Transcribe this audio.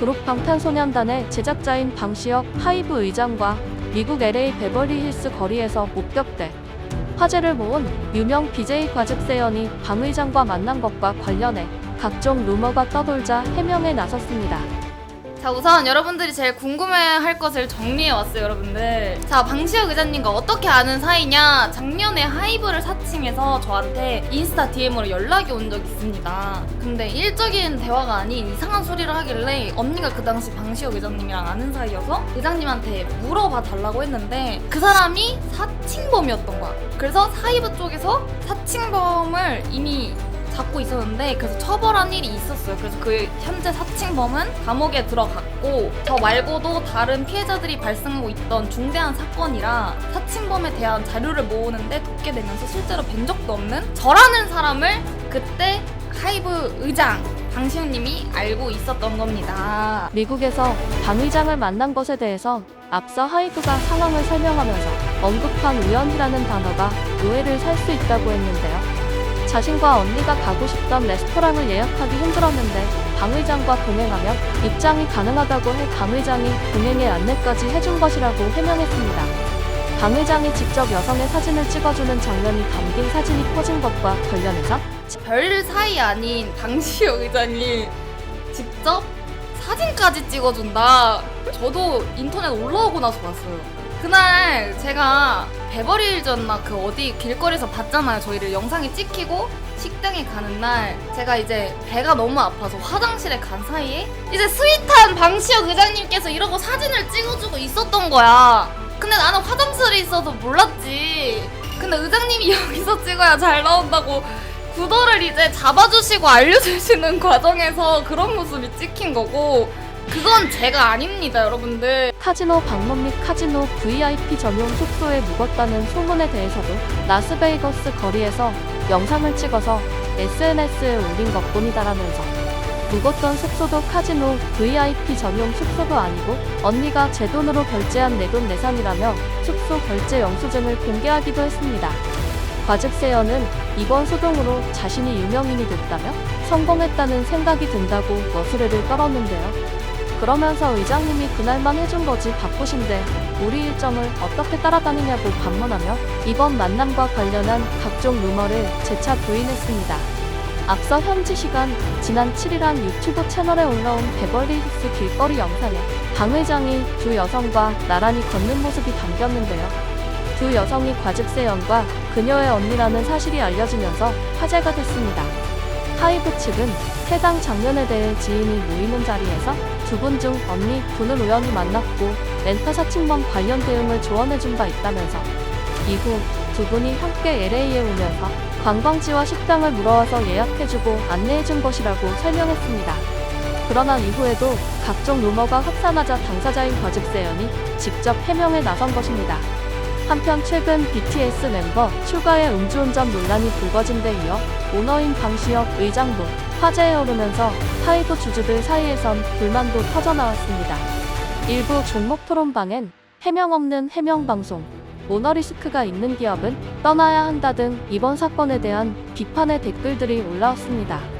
그룹 방탄소년단의 제작자인 방시혁 하이브 의장과 미국 LA 베버리 힐스 거리에서 목격돼 화제를 모은 유명 BJ 과즙세연이 방 의장과 만난 것과 관련해 각종 루머가 떠돌자 해명에 나섰습니다. 자 우선 여러분들이 제일 궁금해할 것을 정리해 왔어요 여러분들. 자 방시혁 의장님과 어떻게 아는 사이냐? 작년에 하이브를 사칭해서 저한테 인스타 DM으로 연락이 온적 있습니다. 근데 일적인 대화가 아닌 이상한 소리를 하길래 언니가 그 당시 방시혁 의장님이랑 아는 사이여서 의장님한테 물어봐 달라고 했는데 그 사람이 사칭범이었던 거야. 그래서 하이브 쪽에서 사칭범을 이미 잡고 있었는데 그래서 처벌한 일이 있었어요. 그래서 그 현재 사칭범은 감옥에 들어갔고 저 말고도 다른 피해자들이 발생하고 있던 중대한 사건이라 사칭범에 대한 자료를 모으는데 돕게 되면서 실제로 뵌 적도 없는 저라는 사람을 그때 하이브 의장 방시훈님이 알고 있었던 겁니다. 미국에서 방 의장을 만난 것에 대해서 앞서 하이브가 상황을 설명하면서 언급한 우연이라는 단어가 오해를 살 수 있다고 했는데요. 자신과 언니가 가고 싶던 레스토랑을 예약하기 힘들었는데 방 의장과 동행하면 입장이 가능하다고 해방 의장이 동행의 안내까지 해준 것이라고 해명했습니다. 방 의장이 직접 여성의 사진을 찍어주는 장면이 담긴 사진이 퍼진 것과 관련해서 별 사이 아닌 방시혁 의장이 직접 사진까지 찍어준다. 저도 인터넷 올라오고 나서 봤어요. 그날 제가 베버리힐즈였나 그 어디 길거리에서 봤잖아요. 저희를 영상이 찍히고 식당에 가는 날 제가 이제 배가 너무 아파서 화장실에 간 사이에 이제 스윗한 방시혁 의장님께서 이러고 사진을 찍어주고 있었던 거야. 근데 나는 화장실에 있어서 몰랐지. 근데 의장님이 여기서 찍어야 잘 나온다고 구도를 이제 잡아주시고 알려주시는 과정에서 그런 모습이 찍힌 거고 그건 제가 아닙니다 여러분들 카지노 방문 및 카지노 VIP 전용 숙소에 묵었다는 소문에 대해서도 라스베이거스 거리에서 영상을 찍어서 SNS에 올린 것뿐이다라면서 묵었던 숙소도 카지노 VIP 전용 숙소도 아니고 언니가 제 돈으로 결제한 내 돈 내산이라며 숙소 결제 영수증을 공개하기도 했습니다. 과즙세연은 이번 소동으로 자신이 유명인이 됐다며 성공했다는 생각이 든다고 머스레를 떨었는데요. 그러면서 의장님이 그날만 해준 거지 바쁘신데 우리 일정을 어떻게 따라다니냐고 반문하며 이번 만남과 관련한 각종 루머를 재차 부인했습니다. 앞서 현지 시간 지난 7일 한 유튜브 채널에 올라온 베벌리 힐스 길거리 영상에 방 의장이 두 여성과 나란히 걷는 모습이 담겼는데요. 두 여성이 과즙세연과 그녀의 언니라는 사실이 알려지면서 화제가 됐습니다. 하이브 측은 해당 장면에 대해 지인이 모이는 자리에서 두 분 중 언니 분을 우연히 만났고 렌터 사칭범 관련 대응을 조언해준 바 있다면서 이후 두 분이 함께 LA에 오면서 관광지와 식당을 물어와서 예약해주고 안내해준 것이라고 설명했습니다. 그러나 이후에도 각종 루머가 확산하자 당사자인 과즙세연이 직접 해명에 나선 것입니다. 한편 최근 BTS 멤버 슈가의 음주운전 논란이 불거진 데 이어 오너인 방시혁 의장도 화제에 오르면서 하이브 주주들 사이에선 불만도 터져나왔습니다. 일부 종목 토론방엔 해명 없는 해명 방송, 모너리스크가 있는 기업은 떠나야 한다 등 이번 사건에 대한 비판의 댓글들이 올라왔습니다.